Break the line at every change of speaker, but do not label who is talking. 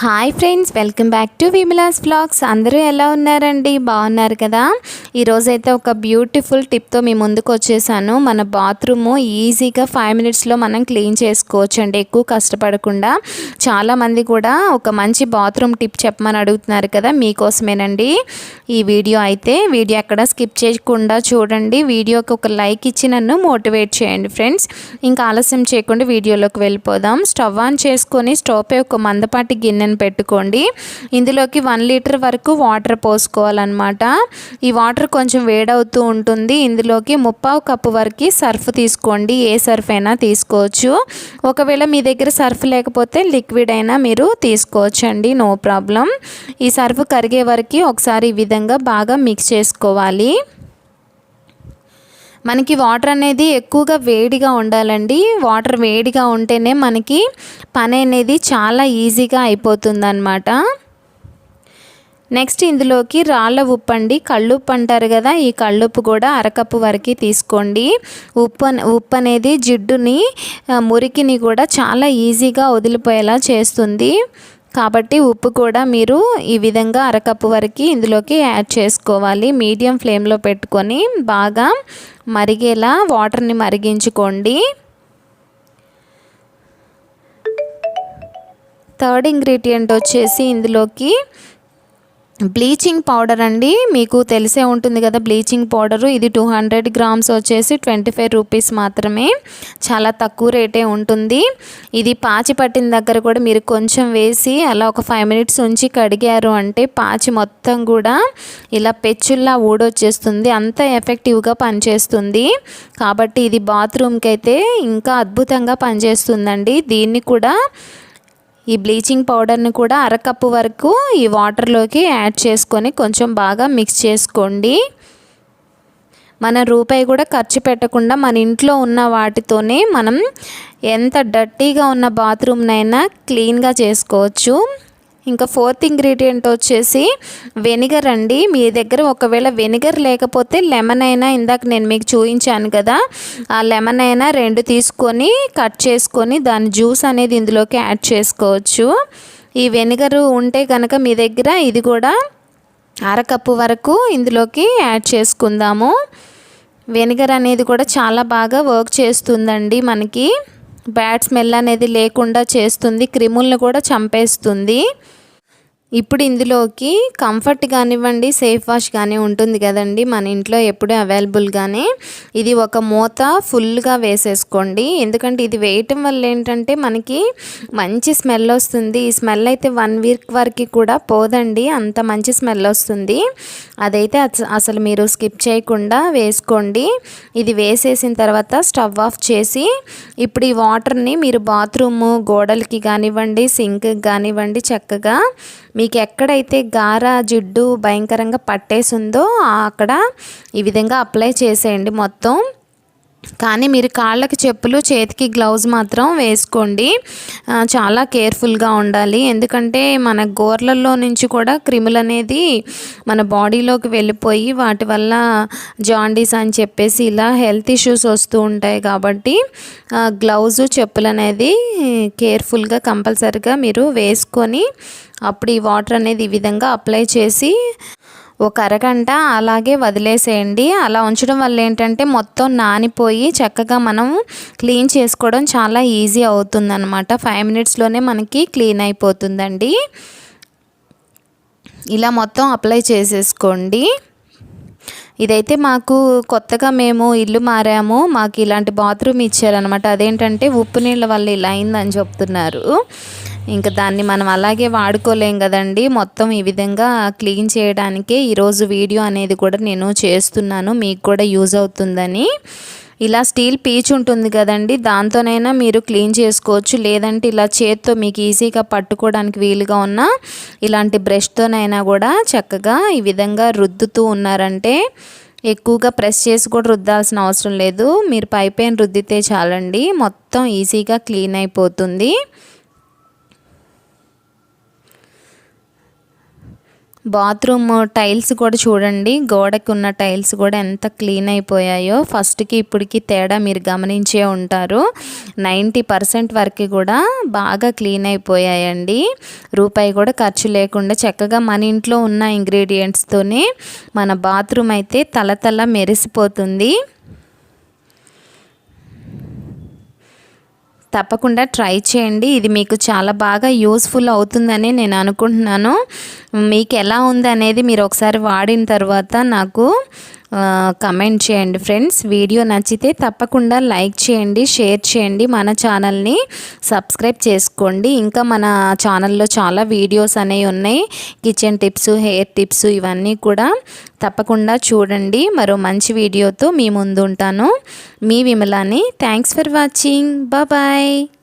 Hi friends welcome back to Vimala's blogs. అందరూ ఎలా ఉన్నారండి? బాగున్నారు కదా? ఈరోజైతే ఒక బ్యూటిఫుల్ టిప్తో మీ ముందుకు వచ్చేసాను. మన బాత్రూమ్ ఈజీగా ఫైవ్ మినిట్స్లో మనం క్లీన్ చేసుకోవచ్చు అండి ఎక్కువ కష్టపడకుండా. చాలామంది కూడా ఒక మంచి బాత్రూమ్ టిప్ చెప్పమని అడుగుతున్నారు కదా మీకోసమేనండి. ఈ వీడియో అయితే వీడియో ఎక్కడ స్కిప్ చేయకుండా చూడండి. వీడియోకి ఒక లైక్ ఇచ్చి నన్ను మోటివేట్ చేయండి ఫ్రెండ్స్. ఇంకా ఆలస్యం చేయకుండా వీడియోలోకి వెళ్ళిపోదాం. స్టవ్ ఆన్ చేసుకొని స్టవ్ ఒక మందపాటి గిన్నె గిన్నెను పెట్టుకోండి. ఇందులోకి వన్ లీటర్ వరకు వాటర్ పోసుకోవాలన్నమాట. ఈ వాటర్ కొంచెం వేడవుతూ ఉంటుంది. ఇందులోకి ముప్పావు కప్పు వరకు సర్ఫ్ తీసుకోండి. ఏ సర్ఫ్ అయినా తీసుకోవచ్చు. ఒకవేళ మీ దగ్గర సర్ఫ్ లేకపోతే లిక్విడ్ అయినా మీరు తీసుకోవచ్చండి. No problem. ఈ సర్ఫ్ కరిగే వరకు ఒకసారి ఈ విధంగా బాగా మిక్స్ చేసుకోవాలి. మనకి వాటర్ అనేది ఎక్కువగా వేడిగా ఉండాలండి. వాటర్ వేడిగా ఉంటేనే మనకి పని అనేది చాలా ఈజీగా అయిపోతుందన్నమాట. నెక్స్ట్ ఇందులోకి రాళ్ళ ఉప్పు అండి. కళ్ళుప్పు అంటారు కదా ఈ కళ్ళుప్పు కూడా అరకప్పు వరకు తీసుకోండి. ఉప్పు ఉప్పు అనేది జిడ్డుని మురికిని కూడా చాలా ఈజీగా వదిలిపోయేలా చేస్తుంది. కాబట్టి ఉప్పు కూడా మీరు ఈ విధంగా అరకప్పు వరకు ఇందులోకి యాడ్ చేసుకోవాలి. మీడియం ఫ్లేమ్లో పెట్టుకొని బాగా మరిగేలా వాటర్ని మరిగించుకోండి. థర్డ్ ఇంగ్రీడియంట్ వచ్చేసి ఇందులోకి బ్లీచింగ్ పౌడర్ అండి. మీకు తెలిసే ఉంటుంది కదా బ్లీచింగ్ పౌడరు. ఇది టూ హండ్రెడ్ గ్రామ్స్ వచ్చేసి ట్వంటీ ఫైవ్ రూపీస్ మాత్రమే. చాలా తక్కువ రేటే ఉంటుంది. ఇది పాచి పట్టిన దగ్గర కూడా మీరు కొంచెం వేసి అలా ఒక ఫైవ్ మినిట్స్ ఉంచి కడిగారు అంటే పాచి మొత్తం కూడా ఇలా పెచ్చుల్లా ఊడొచ్చేస్తుంది. అంత ఎఫెక్టివ్గా పనిచేస్తుంది. కాబట్టి ఇది బాత్రూమ్కి అయితే ఇంకా అద్భుతంగా పనిచేస్తుందండి. దీన్ని కూడా ఈ బ్లీచింగ్ పౌడర్ని కూడా అరకప్పు వరకు ఈ వాటర్లోకి యాడ్ చేసుకొని కొంచెం బాగా మిక్స్ చేసుకోండి. మన రూపాయి కూడా ఖర్చు పెట్టకుండా మన ఇంట్లో ఉన్న వాటితోనే మనం ఎంత డర్టీగా ఉన్న బాత్రూమ్నైనా క్లీన్గా చేసుకోవచ్చు. ఇంకా ఫోర్త్ ఇంగ్రీడియంట్ వచ్చేసి వెనిగర్ అండి. మీ దగ్గర ఒకవేళ వెనిగర్ లేకపోతే లెమన్ అయినా ఇందాక నేను మీకు చూపించాను కదా ఆ లెమన్ అయినా రెండు తీసుకొని కట్ చేసుకొని దాని జ్యూస్ అనేది ఇందులోకి యాడ్ చేసుకోవచ్చు. ఈ వెనిగర్ ఉంటే కనుక మీ దగ్గర ఇది కూడా అరకప్పు వరకు ఇందులోకి యాడ్ చేసుకుందాము. వెనిగర్ అనేది కూడా చాలా బాగా వర్క్ చేస్తుందండి మనకి. బ్యాడ్ స్మెల్ అనేది లేకుండా చేస్తుంది క్రిములను కూడా చంపేస్తుంది. ఇప్పుడు ఇందులోకి కంఫర్ట్ కానివ్వండి సేఫ్ వాష్ కానీ ఉంటుంది కదండి. మన ఇంట్లో ఎప్పుడూ అవైలబుల్గానే ఇది ఒక మూత ఫుల్గా వేసేసుకోండి. ఎందుకంటే ఇది వేయటం వల్ల ఏంటంటే మనకి మంచి స్మెల్ వస్తుంది. ఈ స్మెల్ అయితే వన్ వీక్ వరకు కూడా పోదండి. అంత మంచి స్మెల్ వస్తుంది. అదైతే అసలు మీరు స్కిప్ చేయకుండా వేసుకోండి. ఇది వేసేసిన తర్వాత స్టవ్ ఆఫ్ చేసి ఇప్పుడు ఈ వాటర్ని మీరు బాత్రూమ్ గోడలకి కానివ్వండి సింక్కి కానివ్వండి చక్కగా మీకు ఎక్కడైతే గార జిడ్డు భయంకరంగా పట్టేసిందో అక్కడ ఈ విధంగా అప్లై చేసేయండి మొత్తం. కానీ మీరు కాళ్ళకి చెప్పులు చేతికి గ్లౌజ్ మాత్రం వేసుకోండి. చాలా కేర్ఫుల్గా ఉండాలి. ఎందుకంటే మన గోర్లలో నుంచి కూడా క్రిములు అనేది మన బాడీలోకి వెళ్ళిపోయి వాటి వల్ల జాండీస్ అని చెప్పేసి ఇలా హెల్త్ ఇష్యూస్ వస్తూ ఉంటాయి కాబట్టి గ్లౌజు చెప్పులు అనేది కేర్ఫుల్గా కంపల్సరిగా మీరు వేసుకొని అప్పుడు ఈ వాటర్ అనేది ఈ విధంగా అప్లై చేసి ఒక అరగంట అలాగే వదిలేసేయండి. అలా ఉంచడం వల్ల ఏంటంటే మొత్తం నానిపోయి చక్కగా మనం క్లీన్ చేసుకోవడం చాలా ఈజీ అవుతుందన్నమాట. ఫైవ్ మినిట్స్లోనే మనకి క్లీన్ అయిపోతుందండి. ఇలా మొత్తం అప్లై చేసేసుకోండి. ఇదైతే మాకు కొత్తగా మేము ఇల్లు మారాము. మాకు ఇలాంటి బాత్రూమ్ ఇచ్చారనమాట అదేంటంటే ఉప్పు నీళ్ళ వల్ల ఇలా అయిందని చెప్తున్నారు. ఇంకా దాన్ని మనం అలాగే వాడుకోలేం కదండి. మొత్తం ఈ విధంగా క్లీన్ చేయడానికే ఈరోజు వీడియో అనేది కూడా నేను చేస్తున్నాను. మీకు కూడా యూజ్ అవుతుందని. ఇలా స్టీల్ పీచ్ ఉంటుంది కదండి దాంతోనైనా మీరు క్లీన్ చేసుకోవచ్చు. లేదంటే ఇలా చేత్తో మీకు ఈజీగా పట్టుకోవడానికి వీలుగా ఉన్న ఇలాంటి బ్రష్తోనైనా కూడా చక్కగా ఈ విధంగా రుద్దుతూ ఉన్నారంటే ఎక్కువగా ప్రెస్ చేసి కూడా రుద్దాల్సిన అవసరం లేదు. మీరు పైపైన రుద్దితే చాలండి. మొత్తం ఈజీగా క్లీన్ అయిపోతుంది. బాత్రూమ్ టైల్స్ కూడా చూడండి. గోడకు ఉన్న టైల్స్ కూడా ఎంత క్లీన్ అయిపోయాయో. ఫస్ట్కి ఇప్పటికి తేడా మీరు గమనించే ఉంటారు. నైంటీ పర్సెంట్ వరకు కూడా బాగా క్లీన్ అయిపోయాయండి. రూపాయి కూడా ఖర్చు లేకుండా చక్కగా మన ఇంట్లో ఉన్న ఇంగ్రీడియంట్స్తోనే మన బాత్రూమ్ అయితే తల తల మెరిసిపోతుంది. తప్పకుండా ట్రై చేయండి. ఇది మీకు చాలా బాగా యూస్ఫుల్ అవుతుందని నేను అనుకుంటున్నాను. మీకు ఎలా ఉంది అనేది మీరు ఒకసారి వాడిన తర్వాత నాకు కమెంట్ చేయండి ఫ్రెండ్స్ వీడియో నచ్చితే తప్పకుండా లైక్ చేయండి షేర్ చేయండి మన ఛానల్ని సబ్స్క్రైబ్ చేసుకోండి. ఇంకా మన ఛానల్లో చాలా వీడియోస్ అనేవి ఉన్నాయి. కిచెన్ టిప్స్ హెయిర్ టిప్స్ ఇవన్నీ కూడా తప్పకుండా చూడండి. మరో మంచి వీడియోతో మీ ముందు ఉంటాను మీ విమలాని థ్యాంక్స్ ఫర్ వాచింగ్ బాయ్